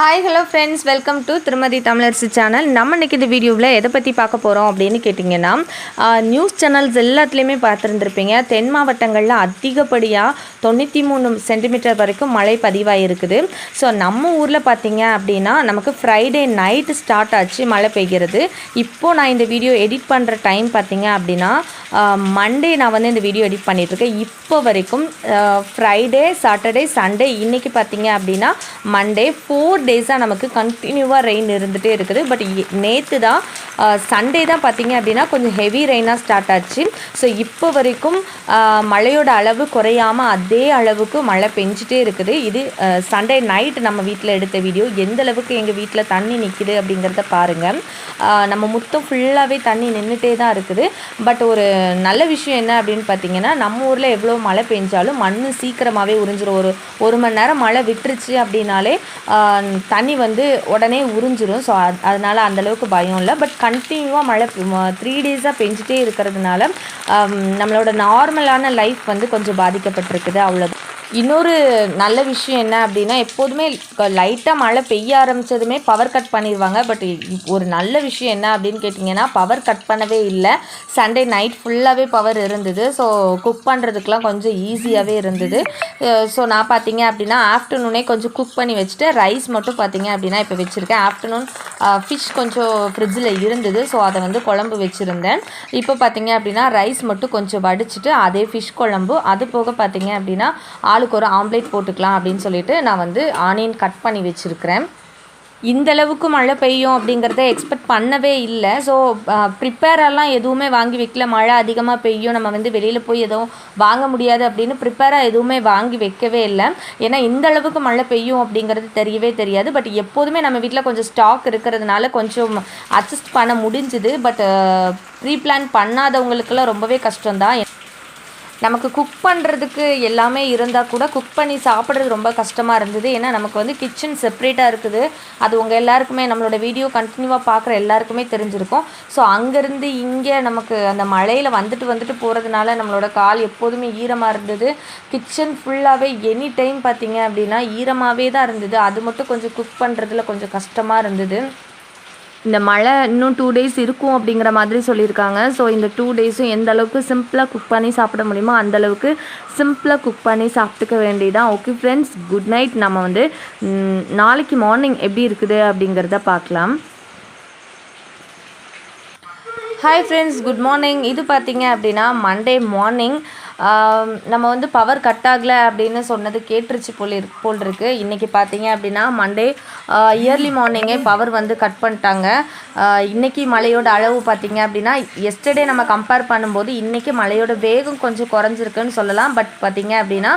Hi hello friends welcome to Thirumathi Tamilarasu channel நம்ம இன்னைக்கு இந்த வீடியோவில் எதை பற்றி பார்க்க போகிறோம் அப்படின்னு கேட்டிங்கன்னா நியூஸ் சேனல்ஸ் எல்லாத்துலேயுமே பார்த்துருந்துருப்பீங்க. தென் மாவட்டங்களில் அதிகப்படியாக தொண்ணூற்றி மூணு சென்டிமீட்டர் வரைக்கும் மழை பதிவாகிருக்குது ஸோ நம்ம ஊரில் பார்த்தீங்க அப்படின்னா நமக்கு ஃப்ரைடே நைட்டு ஸ்டார்ட் ஆச்சு மழை பெய்கிறது. இப்போது நான் இந்த வீடியோ எடிட் பண்ணுற டைம் பார்த்தீங்க அப்படின்னா மண்டே நான் வந்து இந்த வீடியோ எடிட் பண்ணிகிட்ருக்கேன் இப்போ வரைக்கும் ஃப்ரைடே சாட்டர்டே சண்டே இன்றைக்கி பார்த்தீங்க அப்படின்னா மண்டே ஃபோர் டேஸாக நமக்கு கண்டினியூவாக ரெயின் இருந்துகிட்டே இருக்குது. பட் நேற்று தான் சண்டே தான் பார்த்தீங்க அப்படின்னா கொஞ்சம் ஹெவி ரெயினாக ஸ்டார்ட் ஆச்சு. ஸோ இப்போ வரைக்கும் மழையோட அளவு குறையாமல் அதே அளவுக்கு மழை பெஞ்சிட்டே இருக்குது. இது சண்டே நைட் நம்ம வீட்டில் எடுத்த வீடியோ எந்த அளவுக்கு எங்கள் வீட்டில் தண்ணி நிற்கிது அப்படிங்கிறத பாருங்கள் நம்ம முத்தம் ஃபுல்லாகவே தண்ணி நின்றுட்டே தான் இருக்குது. பட் ஒரு நல்ல விஷயம் என்ன அப்படின்னு பார்த்தீங்கன்னா நம்ம ஊரில் எவ்வளோ மழை பெஞ்சாலும் மண் சீக்கிரமாகவே உறிஞ்சிரும். ஒரு ஒரு மணி நேரம் மழை விட்டுருச்சு அப்படின்னாலே தண்ணி வந்து உடனே உறிஞ்சிரும். ஸோ அதனால் அந்தளவுக்கு பயம் இல்லை. பட் கண்டினியூவாக மழை த்ரீ டேஸாக பெஞ்சிட்டே இருக்கிறதுனால நம்மளோட நார்மலான லைஃப் வந்து கொஞ்சம் பாதிக்கப்பட்டிருக்குது அவ்வளோ இன்னொரு நல்ல விஷயம் என்ன அப்படின்னா எப்போதுமே லைட்டாக மழை பெய்ய ஆரம்பித்ததுமே பவர் கட் பண்ணிடுவாங்க. பட் ஒரு நல்ல விஷயம் என்ன அப்படின்னு கேட்டிங்கன்னா பவர் கட் பண்ணவே இல்லை. சண்டே நைட் ஃபுல்லாகவே பவர் இருந்தது. ஸோ குக் பண்ணுறதுக்கெலாம் கொஞ்சம் ஈஸியாகவே இருந்தது. ஸோ நான் பார்த்தீங்க அப்படின்னா ஆஃப்டர்நூனே கொஞ்சம் குக் பண்ணி வச்சுட்டு ரைஸ் மட்டும் பார்த்தீங்க அப்படின்னா இப்போ வச்சுருக்கேன். ஆஃப்டர்நூன் ஃபிஷ் கொஞ்சம் ஃப்ரிட்ஜில் இருந்தது. ஸோ அதை வந்து குழம்பு வச்சுருந்தேன். இப்போ பார்த்தீங்க அப்படின்னா ரைஸ் மட்டும் கொஞ்சம் வடிச்சிட்டு அதே ஃபிஷ் குழம்பு. அது போக பார்த்தீங்க அப்படின்னா ஆளுக்கு ஒரு ஆம்லேட் போட்டுக்கலாம் அப்படின்னு சொல்லிட்டு நான் வந்து ஆனியன் கட் பண்ணி வச்சுருக்கிறேன். இந்தளவுக்கு மழை பெய்யும் அப்படிங்கிறத எக்ஸ்பெக்ட் பண்ணவே இல்லை. ஸோ ப்ரிப்பேரெல்லாம் எதுவுமே வாங்கி வைக்கல. மழை அதிகமாக பெய்யும். நம்ம வந்து வெளியில் போய் எதுவும் வாங்க முடியாது அப்படின்னு ப்ரிப்பேராக எதுவுமே வாங்கி வைக்கவே இல்லை. ஏன்னா இந்த அளவுக்கு மழை பெய்யும் அப்படிங்கிறது தெரியவே தெரியாது. பட் எப்போதுமே நம்ம வீட்டில் கொஞ்சம் ஸ்டாக் இருக்கிறதுனால கொஞ்சம் அட்ஜஸ்ட் பண்ண முடிஞ்சுது. பட் ப்ரீ பிளான் பண்ணாதவங்களுக்கெல்லாம் ரொம்பவே கஷ்டம்தான். நமக்கு குக் பண்ணுறதுக்கு எல்லாமே இருந்தால் கூட குக் பண்ணி சாப்பிட்றது ரொம்ப கஷ்டமாக இருந்தது. ஏன்னா நமக்கு வந்து கிச்சன் செப்ரேட்டாக இருக்குது. அது உங்கள் எல்லாருக்குமே நம்மளோட வீடியோ கண்டினியூவாக பார்க்குற எல்லாருக்குமே தெரிஞ்சிருக்கும். ஸோ அங்கேருந்து இங்கே நமக்கு அந்த மழையில் வந்துட்டு வந்துட்டு போகிறதுனால நம்மளோட கால் எப்போதுமே ஈரமாக இருந்தது. கிச்சன் ஃபுல்லாகவே எனி டைம் பார்த்தீங்க அப்படின்னா ஈரமாகவே தான் இருந்தது. அது மட்டும் கொஞ்சம் குக் பண்ணுறதுல கொஞ்சம் கஷ்டமாக இருந்தது. இந்த மழை இன்னும் டூ டேஸ் இருக்கும் அப்படிங்கிற மாதிரி சொல்லியிருக்காங்க. ஸோ இந்த டூ டேஸும் எந்த அளவுக்கு சிம்பிளாக குக் பண்ணி சாப்பிட முடியுமோ அந்தளவுக்கு சிம்பிளாக குக் பண்ணி சாப்பிட்டுக்க வேண்டியதான் ஓகே ஃப்ரெண்ட்ஸ் குட் நைட் நம்ம வந்து நாளைக்கு மார்னிங் எப்படி இருக்குது அப்படிங்கிறத பார்க்கலாம். ஹாய் ஃப்ரெண்ட்ஸ் குட் மார்னிங் இது பார்த்தீங்க அப்படின்னா மண்டே மார்னிங் நம்ம வந்து பவர் கட் ஆகலை அப்படின்னு சொன்னது கேட்டுருச்சு போல் இரு போல் இருக்கு இன்றைக்கி பார்த்தீங்க அப்படின்னா மண்டே இயர்லி மார்னிங்கே பவர் வந்து கட் பண்ணிட்டாங்க. இன்றைக்கி மழையோட அளவு பார்த்தீங்க அப்படின்னா எஸ்டர்டே நம்ம கம்பேர் பண்ணும்போது இன்றைக்கி மழையோட வேகம் கொஞ்சம் குறைஞ்சிருக்குன்னு சொல்லலாம். பட் பார்த்தீங்க அப்படின்னா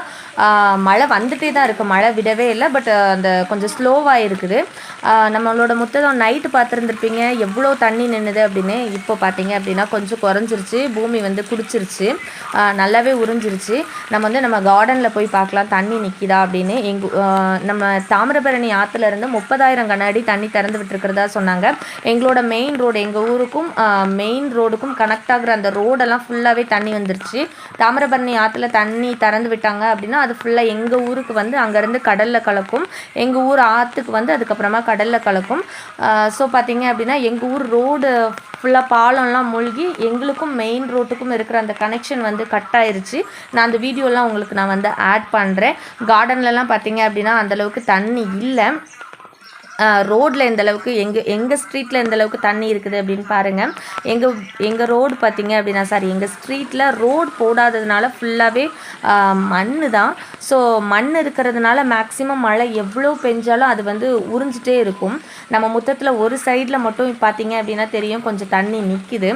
மழை வந்துகிட்டே தான் இருக்குது மழை விடவே இல்லை. பட் அந்த கொஞ்சம் ஸ்லோவாக இருக்குது. நம்மளோட முத்தம் நைட்டு பார்த்துருந்துருப்பீங்க. எவ்வளோ தண்ணி நின்றுது அப்படின்னு இப்போ பார்த்தீங்க அப்படின்னா கொஞ்சம் குறைஞ்சிருச்சு. பூமி வந்து குடிச்சிருச்சு. நல்லாவே நல்லாவே உறிஞ்சிருச்சு. நம்ம வந்து நம்ம கார்டனில் போய் பார்க்கலாம். தண்ணி நிற்கிதா அப்படின்னு. எங்க நம்ம தாமிரபரணி ஆற்றுல இருந்து முப்பதாயிரம் கண்ணாடி தண்ணி திறந்து விட்டுருக்கிறதா சொன்னாங்க. எங்களோட மெயின் ரோடு எங்கள் ஊருக்கும் மெயின் ரோடுக்கும் கனெக்ட் ஆகிற அந்த ரோடெல்லாம் ஃபுல்லாகவே தண்ணி வந்துருச்சு. தாமிரபரணி ஆற்றுல தண்ணி திறந்து விட்டாங்க அப்படின்னா அது ஃபுல்லாக எங்கள் ஊருக்கு வந்து அங்கேருந்து கடலில் கலக்கும். எங்கள் ஊர் ஆற்றுக்கு வந்து அதுக்கப்புறமா கடலில் கலக்கும். ஸோ பார்த்தீங்க அப்படின்னா எங்கள் ஊர் ரோடு ஃபுல்லாக பாலம்லாம் மூழ்கி எங்களுக்கும் மெயின் ரோட்டுக்கும் இருக்கிற அந்த கனெக்ஷன் வந்து கட் ஆயிருச்சு. நான் அந்த வீடியோலாம் உங்களுக்கு நான் வந்து ஆட் பண்ணுறேன் கார்டன்லலாம் பார்த்தீங்க அப்படின்னா அந்தளவுக்கு தண்ணி இல்லை. ரோட்டில் எந்த அளவுக்கு எங்கள் எங்கள் ஸ்ட்ரீட்டில் எந்த அளவுக்கு தண்ணி இருக்குது அப்படின்னு பாருங்கள் எங்கள் எங்கள் ரோடு பார்த்தீங்க அப்படின்னா சாரி எங்கள் ஸ்ட்ரீட்டில் ரோடு போடாததுனால ஃபுல்லாகவே மண் தான் ஸோ மண் இருக்கிறதுனால மேக்ஸிமம் மழை எவ்வளோ பெஞ்சாலும் அது வந்து உறிஞ்சிட்டே இருக்கும். நம்ம முத்தத்தில் ஒரு சைடில் மட்டும் பார்த்தீங்க அப்படின்னா தெரியும் கொஞ்சம் தண்ணி நிற்கிது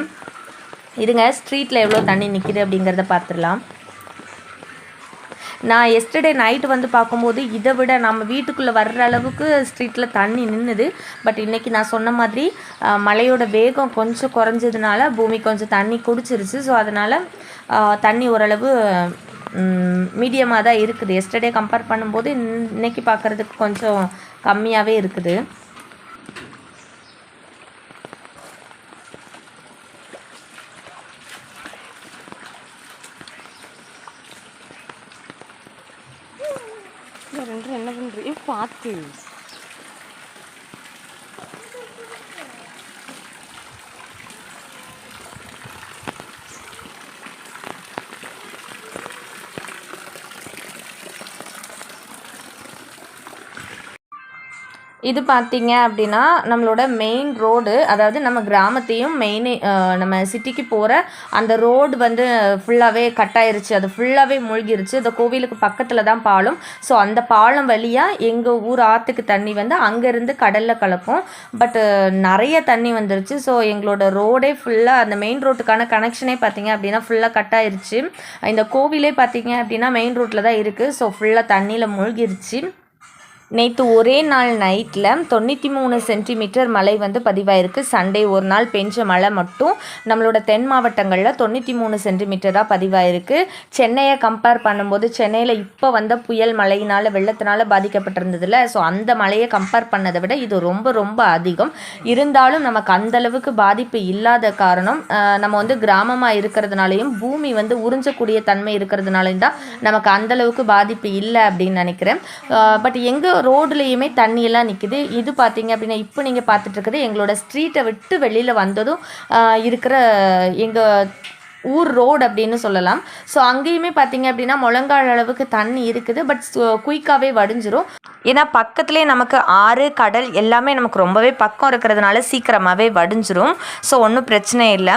இதுங்க ஸ்ட்ரீட்டில் எவ்வளோ தண்ணி நிற்கிது அப்படிங்கிறத பார்த்துடலாம் நான் எஸ்டர்டே நைட்டு வந்து பார்க்கும்போது இதை விட நம்ம வீட்டுக்குள்ளே வர்ற அளவுக்கு ஸ்ட்ரீட்டில் தண்ணி நின்றுது பட் இன்றைக்கி நான் சொன்ன மாதிரி மழையோட வேகம் கொஞ்சம் குறைஞ்சதுனால பூமி கொஞ்சம் தண்ணி குடிச்சிருச்சு. ஸோ அதனால் தண்ணி ஓரளவு மீடியமாக தான் இருக்குது. எஸ்டர்டே கம்பேர் பண்ணும்போது இன்னைக்கு பார்க்குறதுக்கு கொஞ்சம் கம்மியாகவே இருக்குது. ரெண்டு என்ன பண்ணுறீங்க பார்த்து இது பார்த்தீங்க அப்படின்னா நம்மளோட மெயின் ரோடு அதாவது நம்ம கிராமத்தையும் மெயின் நம்ம சிட்டிக்கு போகிற அந்த ரோடு வந்து ஃபுல்லாகவே கட் ஆயிருச்சு. அது ஃபுல்லாகவே மூழ்கிருச்சு. இந்த கோவிலுக்கு பக்கத்தில் தான் பாலம். ஸோ அந்த பாலம் வழியாக எங்கள் ஊர் ஆற்றுக்கு தண்ணி வந்து அங்கேருந்து கடலில் கலக்கும். பட்டு நிறைய தண்ணி வந்துருச்சு. ஸோ எங்களோட ரோடே ஃபுல்லாக அந்த மெயின் ரோட்டுக்கான கனெக்ஷனே பார்த்தீங்க அப்படின்னா ஃபுல்லாக கட் ஆயிருச்சு. இந்த கோவிலே பார்த்தீங்க அப்படின்னா மெயின் ரோட்டில் தான் இருக்குது ஸோ ஃபுல்லாக தண்ணியில் மூழ்கிருச்சு. நேற்று ஒரே நாள் நைட்டில் தொண்ணூற்றி மூணு சென்டிமீட்டர் மழை வந்து பதிவாயிருக்கு. சண்டே ஒரு நாள் பெஞ்ச மழை மட்டும் நம்மளோட தென் மாவட்டங்களில் தொண்ணூற்றி மூணு சென்டிமீட்டராக பதிவாயிருக்கு. சென்னையை கம்பேர் பண்ணும்போது சென்னையில் இப்போ வந்த புயல் மழையினால் வெள்ளத்தினால பாதிக்கப்பட்டிருந்ததில்ல ஸோ அந்த மழையை கம்பேர் பண்ணதை விட இது ரொம்ப ரொம்ப அதிகம். இருந்தாலும் நமக்கு அந்தளவுக்கு பாதிப்பு இல்லாத காரணம் நம்ம வந்து கிராமமாக இருக்கிறதுனாலையும் பூமி வந்து உறிஞ்சக்கூடிய தன்மை இருக்கிறதுனாலையும் தான் நமக்கு அந்தளவுக்கு பாதிப்பு இல்லை அப்படின்னு நினைக்கிறேன். பட் எங்கள் ரோட்லேயுமே தண்ணியெல்லாம் நிற்குது இது பார்த்தீங்க அப்படின்னா இப்போ நீங்கள் பார்த்துட்டு எங்களோட ஸ்ட்ரீட்டை விட்டு வெளியில் வந்ததும் இருக்கிற எங்கள் ஊர் ரோடு அப்படின்னு சொல்லலாம். ஸோ அங்கேயுமே பார்த்தீங்க அப்படின்னா முழங்கால் அளவுக்கு தண்ணி இருக்குது. பட் குயிக்காகவே வடிஞ்சிரும். ஏன்னா பக்கத்துலேயே நமக்கு ஆறு கடல் எல்லாமே நமக்கு ரொம்பவே பக்கம் இருக்கிறதுனால சீக்கிரமாகவே வடிஞ்சிரும். ஸோ ஒன்றும் பிரச்சனை இல்லை.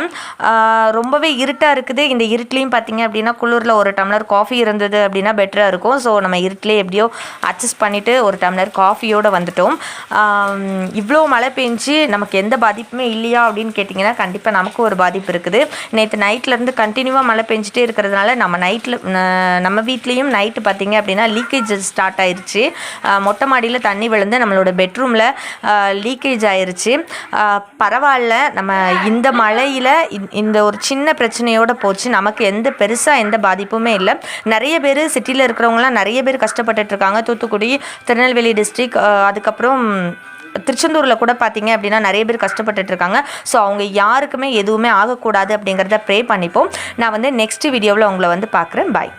ரொம்பவே இருட்டாக இருக்குது. இந்த இருட்லேயும் பார்த்தீங்க அப்படின்னா குளிரில் ஒரு டம்ளர் காஃபி இருந்தது அப்படின்னா பெட்டராக இருக்கும். ஸோ நம்ம இருட்டிலே எப்படியோ அட்ஜஸ்ட் பண்ணிவிட்டு ஒரு டம்ளர் காஃபியோடு வந்துட்டோம். இவ்வளோ மழை பெஞ்சு நமக்கு எந்த பாதிப்புமே இல்லையா அப்படின்னு கேட்டிங்கன்னா கண்டிப்பாக நமக்கு ஒரு பாதிப்பு இருக்குது. நேற்று நைட்டில் நைட்லேருந்து கண்டினியூவாக மழை பெஞ்சிட்டே இருக்கிறதுனால நம்ம நைட்டில் நம்ம வீட்லேயும் நைட்டு பார்த்தீங்க அப்படின்னா லீக்கேஜ் ஸ்டார்ட் ஆயிடுச்சு மொட்டை மாடியில் தண்ணி விழுந்து நம்மளோட பெட்ரூமில் லீக்கேஜ் ஆயிடுச்சு பரவாயில்ல. நம்ம இந்த மழையில் இந்த ஒரு சின்ன பிரச்சனையோடு போச்சு. நமக்கு எந்த பெருசாக எந்த பாதிப்புமே இல்லை. நிறைய பேர் சிட்டியில் இருக்கிறவங்களாம் நிறைய பேர் கஷ்டப்பட்டுட்ருக்காங்க தூத்துக்குடி திருநெல்வேலி டிஸ்ட்ரிக் அதுக்கப்புறம் திருச்செந்தூரில் கூட பார்த்தீங்க அப்படின்னா நிறைய பேர் கஷ்டப்பட்டுட்டு இருக்காங்க. ஸோ அவங்க யாருக்குமே எதுவுமே ஆகக்கூடாது அப்படிங்கிறத ப்ரே பண்ணிப்போம். நான் வந்து நெக்ஸ்ட் வீடியோவில் உங்களை வந்து பார்க்குறேன் பாய்